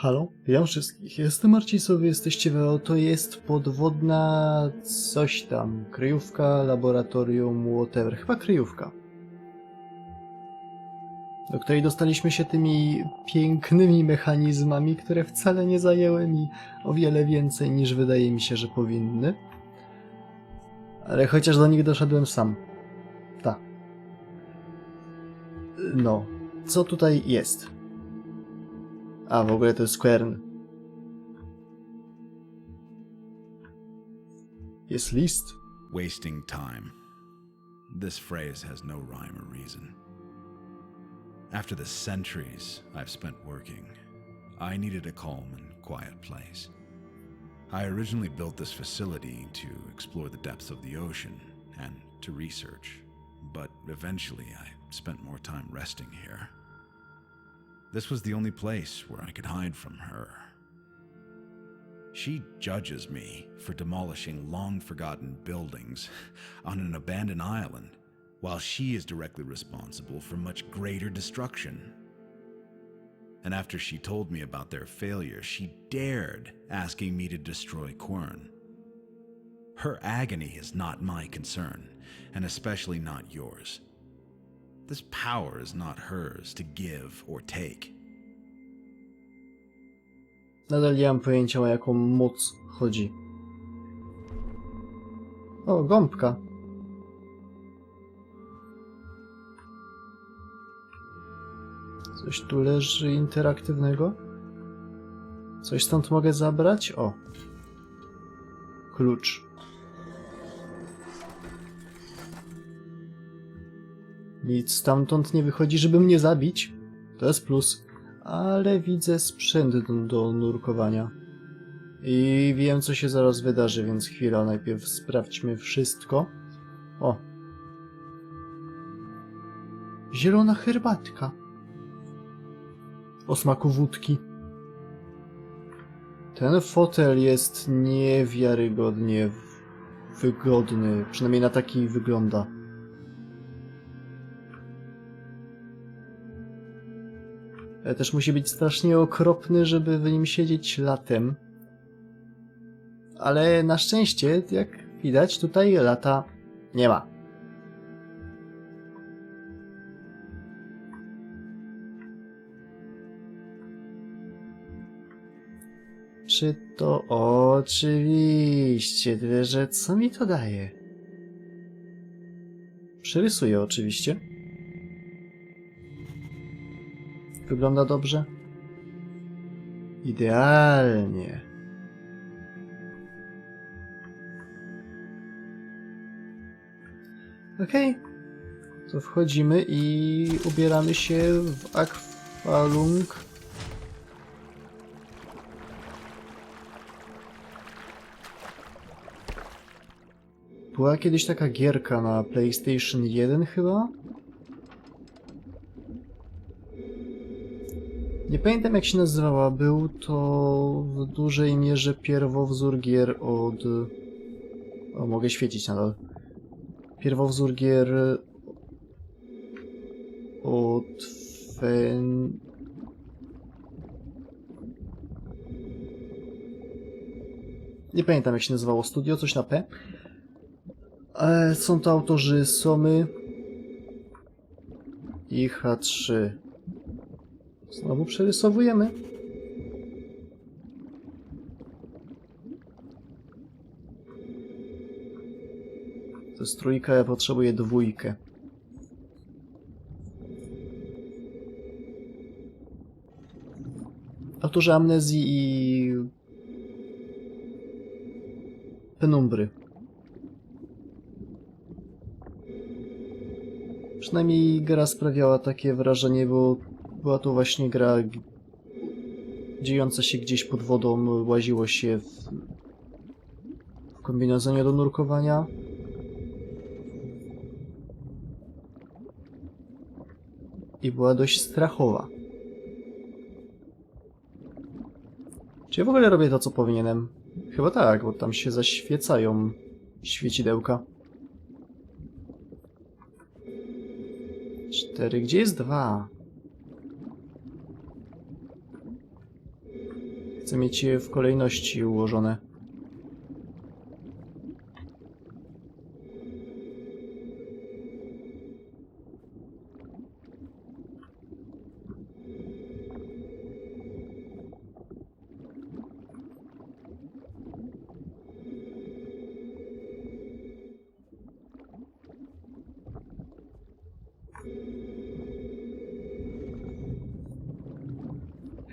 Halo? Witam wszystkich. Jestem Marcisowy, jesteście w To jest podwodna coś tam. Kryjówka, laboratorium, whatever. Chyba kryjówka. Do której dostaliśmy się tymi pięknymi mechanizmami, które wcale nie zajęły mi o wiele więcej niż wydaje mi się, że powinny. Ale chociaż do nich doszedłem sam. Tak. No. Co tutaj jest? Ah, a, w ogóle to jest Squern. Jest list. Wasting time. This phrase has no rhyme or reason. After the centuries I've spent working, I needed a calm and quiet place. I originally built this facility to explore the depths of the ocean and to research, but eventually I spent more time resting here. This was the only place where I could hide from her. She judges me for demolishing long forgotten buildings on an abandoned island, while she is directly responsible for much greater destruction. And after she told me about their failure, she dared asking me to destroy Quern. Her agony is not my concern, and especially not yours. This power is not hers to give or take. Nadal nie mam pojęcia o jaką moc chodzi. O, gąbka. Coś tu leży interaktywnego? Coś stąd mogę zabrać? O. Klucz. Nic stamtąd nie wychodzi, żeby mnie zabić. To jest plus. Ale widzę sprzęt do, nurkowania. I wiem, co się zaraz wydarzy, więc chwila, najpierw sprawdźmy wszystko. O. Zielona herbatka. O smaku wódki. Ten fotel jest niewiarygodnie wygodny. Przynajmniej na taki wygląda. Też musi być strasznie okropny, żeby w nim siedzieć latem. Ale na szczęście, jak widać, tutaj lata nie ma. Czy to oczywiście, tyle że co mi to daje? Przerysuję oczywiście. Wygląda dobrze? Idealnie. Okej. To wchodzimy i ubieramy się w akwalung. Była kiedyś taka gierka na PlayStation 1 chyba? Nie pamiętam jak się nazywała. Był to w dużej mierze pierwowzór gier od... O, mogę świecić nadal. Pierwowzór gier od Fen... Nie pamiętam jak się nazywało studio, coś na P. Ale są to autorzy Somy i H3. Znowu przerysowujemy. To jest trójka, ja potrzebuję dwójkę. Autorzy Amnezji i... Penumbry. Przynajmniej gra sprawiała takie wrażenie, bo była to właśnie gra dziejąca się gdzieś pod wodą, łaziło się w, w kombinezonie do nurkowania. I była dość strachowa. Czy ja w ogóle robię to, co powinienem? Chyba tak, bo tam się zaświecają świecidełka. Cztery. Gdzie jest dwa? Chcę mieć je w kolejności ułożone.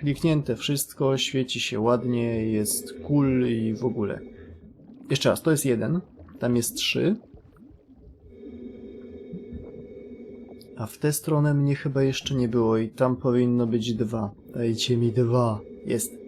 Kliknięte wszystko, świeci się ładnie, jest cool i w ogóle. Jeszcze raz, to jest jeden, tam jest trzy. A w tę stronę mnie chyba jeszcze nie było i tam powinno być dwa. Dajcie mi dwa. Jest.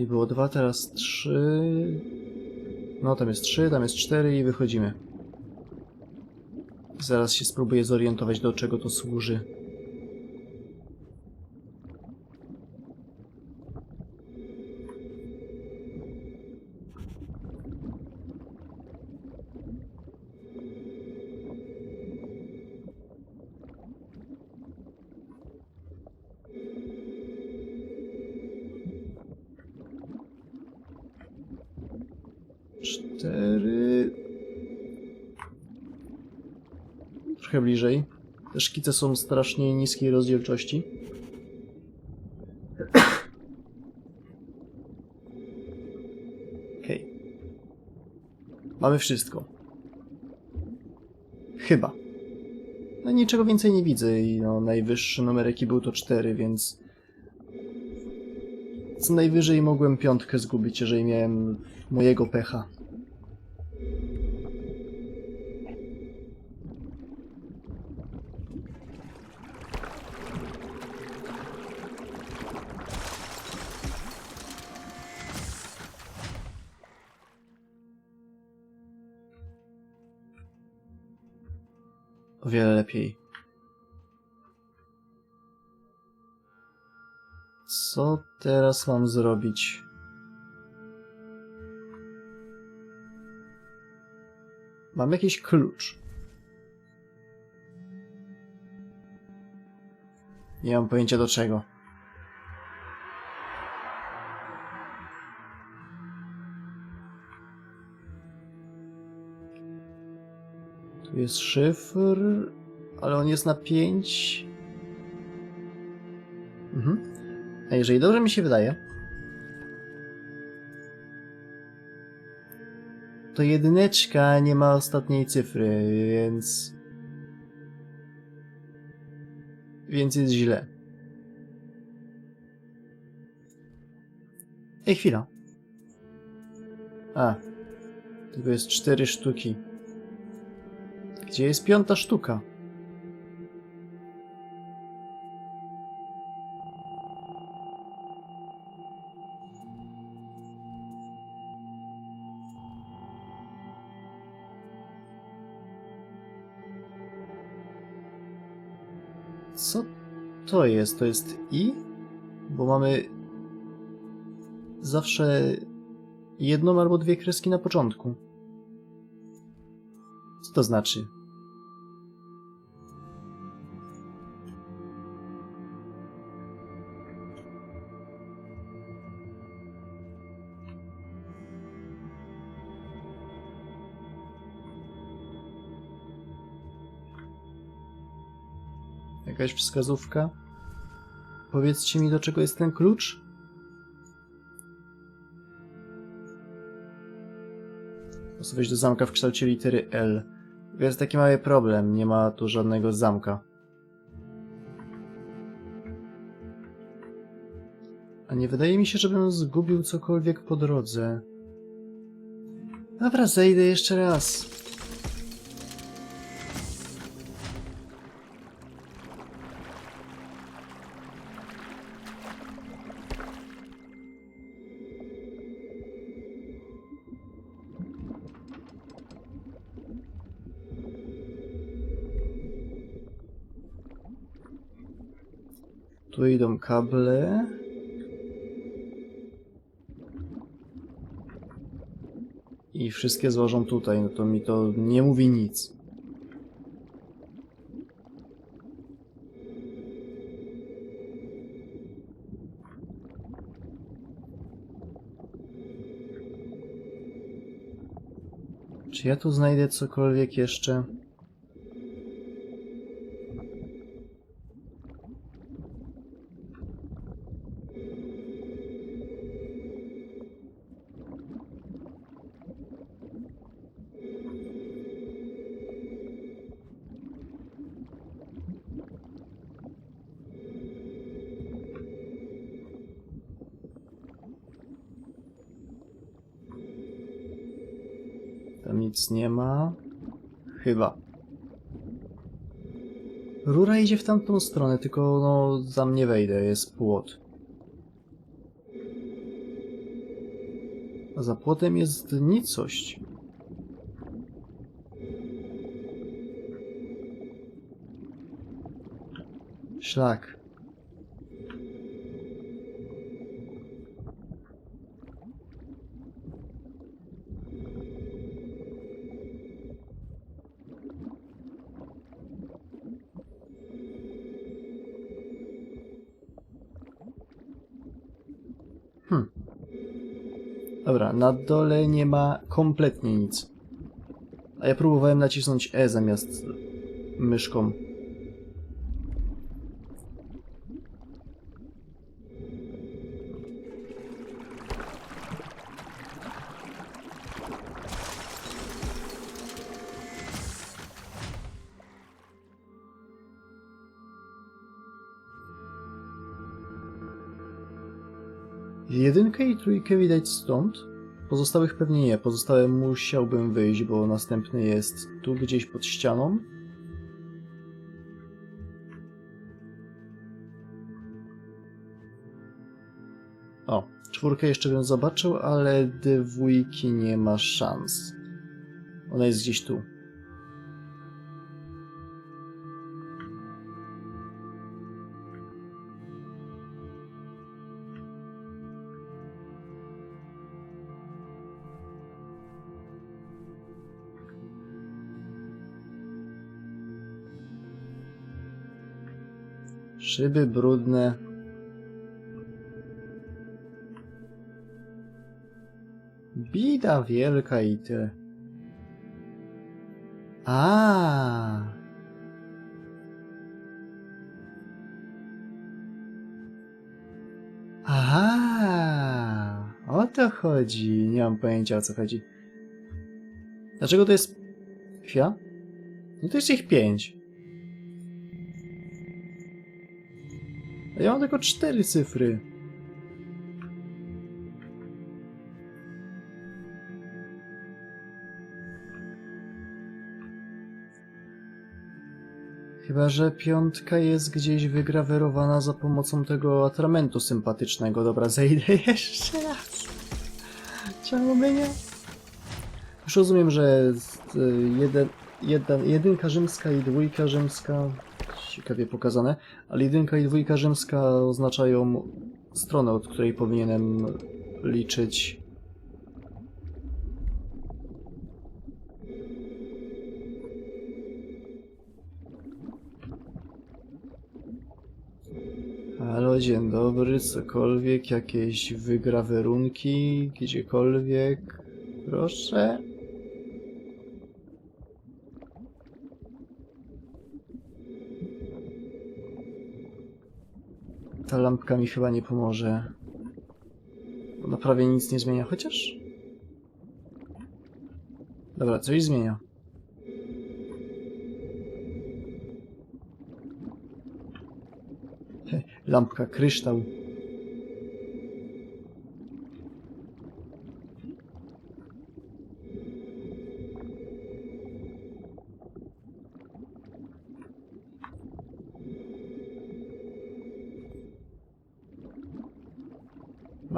Czyli było dwa, teraz trzy. No, tam jest trzy, tam jest cztery i wychodzimy. Zaraz się spróbuję zorientować, do czego to służy. Cztery. Trochę bliżej. Te szkice są strasznie niskiej rozdzielczości. Okej. Mamy wszystko. Chyba. No niczego więcej nie widzę i no, najwyższy numer jaki był to 4, więc co najwyżej mogłem piątkę zgubić, jeżeli miałem mojego pecha. Wiele lepiej. Co teraz mam zrobić? Mam jakiś klucz. Nie mam pojęcia do czego. Tu jest szyfr, ale on jest na 5. Mhm. A jeżeli dobrze mi się wydaje, to jedyneczka nie ma ostatniej cyfry, więc... Więc jest źle. Ej, chwila. A. Tylko jest cztery sztuki. Gdzie jest piąta sztuka? Co to jest? To jest i? Bo mamy zawsze jedną albo dwie kreski na początku. Co to znaczy? Jakaś wskazówka? Powiedzcie mi, do czego jest ten klucz? Wejść do zamka w kształcie litery L. Jest taki mały problem, nie ma tu żadnego zamka. A nie wydaje mi się, żebym zgubił cokolwiek po drodze. Dobra, zejdę jeszcze raz. Tu idą kable. i wszystkie złożą tutaj, no to mi to nie mówi nic. Czy ja tu znajdę cokolwiek jeszcze? Nic nie ma. Chyba. Rura idzie w tamtą stronę, tylko no tam nie wejdę, jest płot. A za płotem jest nicość. Szlak. Dobra, na dole nie ma kompletnie nic. A ja próbowałem nacisnąć E zamiast myszką. Trójkę widać stąd. Pozostałych pewnie nie. Pozostałe musiałbym wyjść, bo następny jest tu gdzieś pod ścianą. O, czwórkę jeszcze bym zobaczył, ale dwójki nie ma szans. Ona jest gdzieś tu. Szyby brudne. Bida wielka i tyle. A. Aha. O to chodzi. Nie mam pojęcia o co chodzi. Dlaczego to jest... Chwila? No to jest ich pięć. Ja mam tylko cztery cyfry. Chyba, że piątka jest gdzieś wygrawerowana za pomocą tego atramentu sympatycznego. Dobra, zejdę jeszcze raz. Czemu by nie? Już rozumiem, że jest, jeden, jeden, jedynka rzymska i dwójka rzymska ciekawie pokazane, ale jedynka i dwójka rzymska oznaczają stronę, od której powinienem liczyć. Halo, dzień dobry, cokolwiek, jakieś wygrawerunki, gdziekolwiek, proszę. Ta lampka mi chyba nie pomoże. Bo na prawie nic nie zmienia, chociaż... Dobra, coś zmienia. Lampka, kryształ.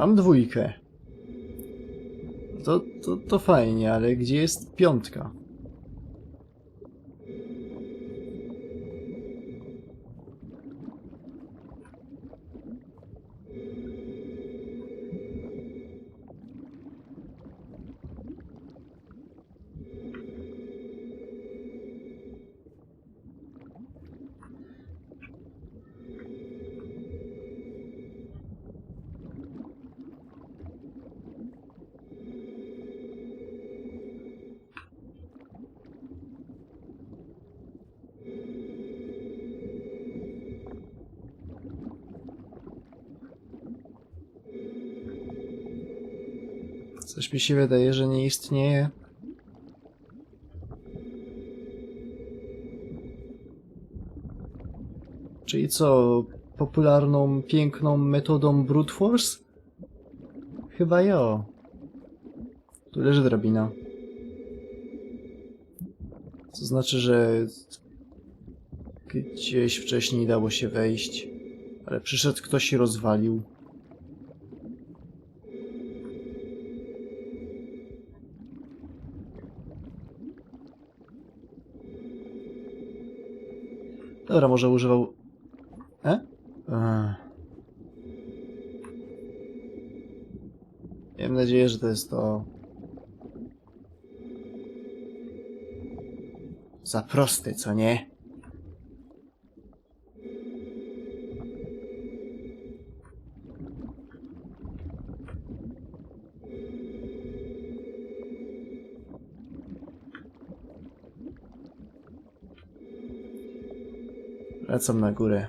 Mam dwójkę. To, to, to fajnie, ale gdzie jest piątka? Coś mi się wydaje, że nie istnieje. Czyli co, popularną, piękną metodą brute force? Chyba jo. Tu leży drabina. Co znaczy, że gdzieś wcześniej dało się wejść, ale przyszedł ktoś i rozwalił. Dobra, może używał... E? Mam nadzieję, że to jest to... Za prosty, co nie? Wracam na górę.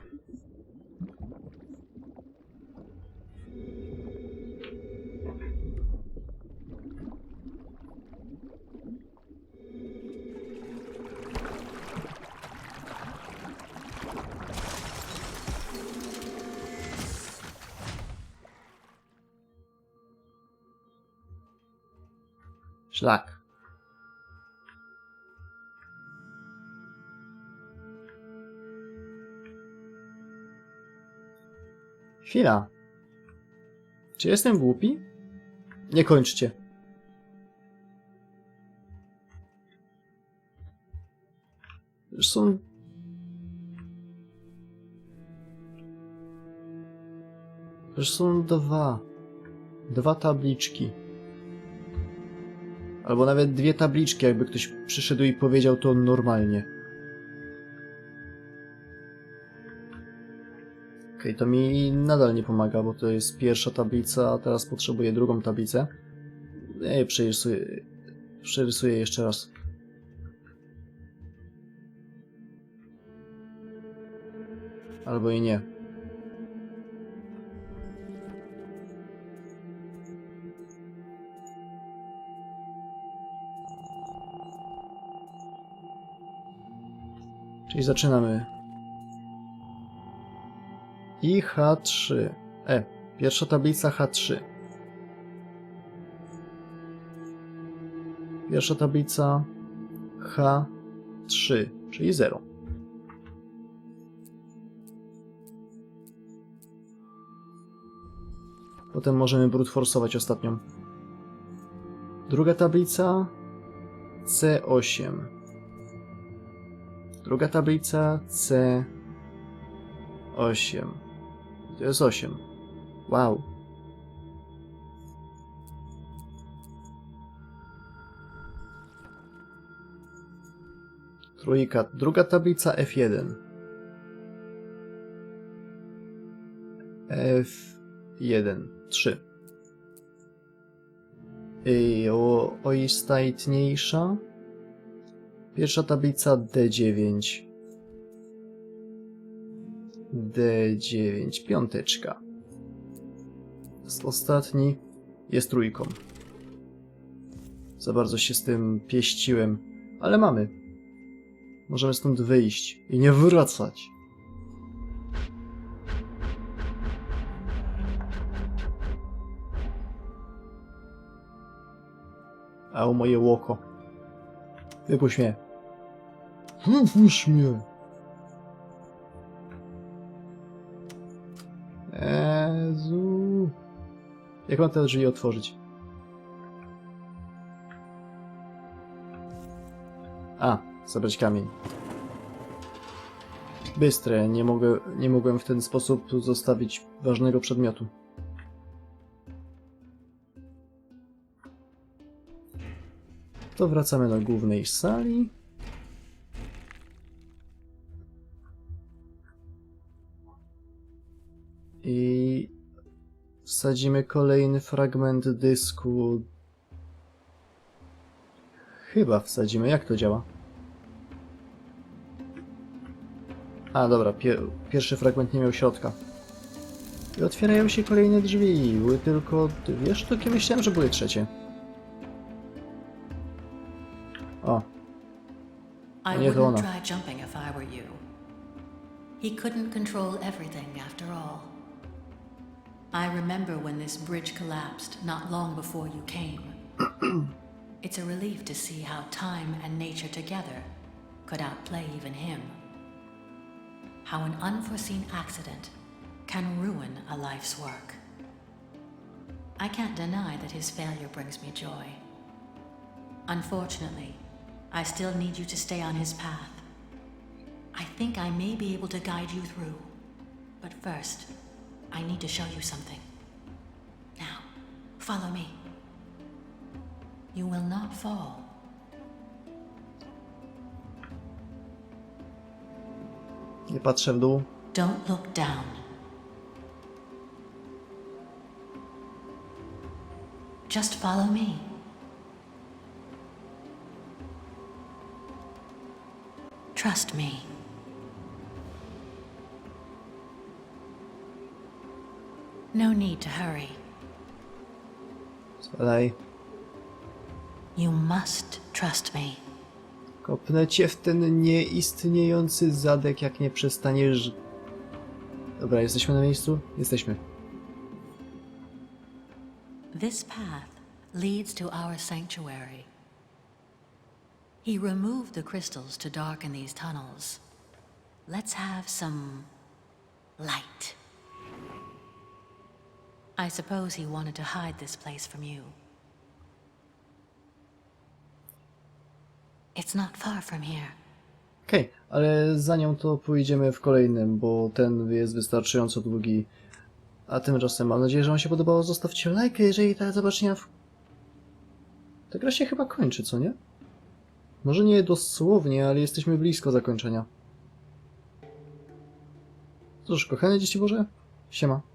Szlak. Chwila. Czy jestem głupi? Nie kończcie. Zresztą... Zresztą dwa. Dwa tabliczki. Albo nawet dwie tabliczki, jakby ktoś przyszedł i powiedział to normalnie. Okej, to mi nadal nie pomaga, bo to jest pierwsza tablica, a teraz potrzebuję drugą tablicę. Ej, przerysuję, przerysuję jeszcze raz. Albo i nie. Czyli zaczynamy. I H3. E, pierwsza tablica H3. Pierwsza tablica H3, czyli 0. Potem możemy brute forsować ostatnią. Druga tablica C8. Druga tablica C8. To jest 8. Wow. Trójka. Druga tablica F1. F1. 3. I o. Pierwsza tablica D9. D9, piąteczka. Ostatni jest trójką. Za bardzo się z tym pieściłem, ale mamy. Możemy stąd wyjść i nie wracać. A o moje łoko. Wypuść mnie. Wypuść mnie. Jak mam te drzwi otworzyć? A, zabrać kamień. Bystre, nie, mogę, nie mogłem w ten sposób zostawić ważnego przedmiotu. To wracamy do głównej sali. Wsadzimy kolejny fragment dysku. Chyba wsadzimy. Jak to działa? A, dobra, pier pierwszy fragment nie miał środka. I otwierają się kolejne drzwi. Były tylko dwie sztuki, myślałem, że były trzecie. O, Nie, to ona. He couldn't control everything after all. I remember when this bridge collapsed not long before you came. it's a relief to see how time and nature together could outplay even him. How an unforeseen accident can ruin a life's work. I can't deny that his failure brings me joy. Unfortunately, I still need you to stay on his path. I think I may be able to guide you through. But first, I need to show you something. Now, follow me. You will not fall. nie patrzę w dół. Don't look down. Just follow me. Trust me. No need to hurry. Spadaj. You must trust me. Kopnę cię w ten nieistniejący zadek, jak nie przestaniesz... Dobra, jesteśmy na miejscu? Jesteśmy. This path leads to our sanctuary. He removed the crystals to darken these tunnels. Let's have some light. I suppose he wanted to hide this place from you. It's not far from here. Okej, ale za nią to pójdziemy w kolejnym, bo ten jest wystarczająco długi. A tymczasem mam nadzieję, że Wam się podobało. Zostawcie lajkę, jeżeli tak zobaczenia w... Ta gra się chyba kończy, co nie? Może nie dosłownie, ale jesteśmy blisko zakończenia. Cóż, kochane dzieci Boże, siema.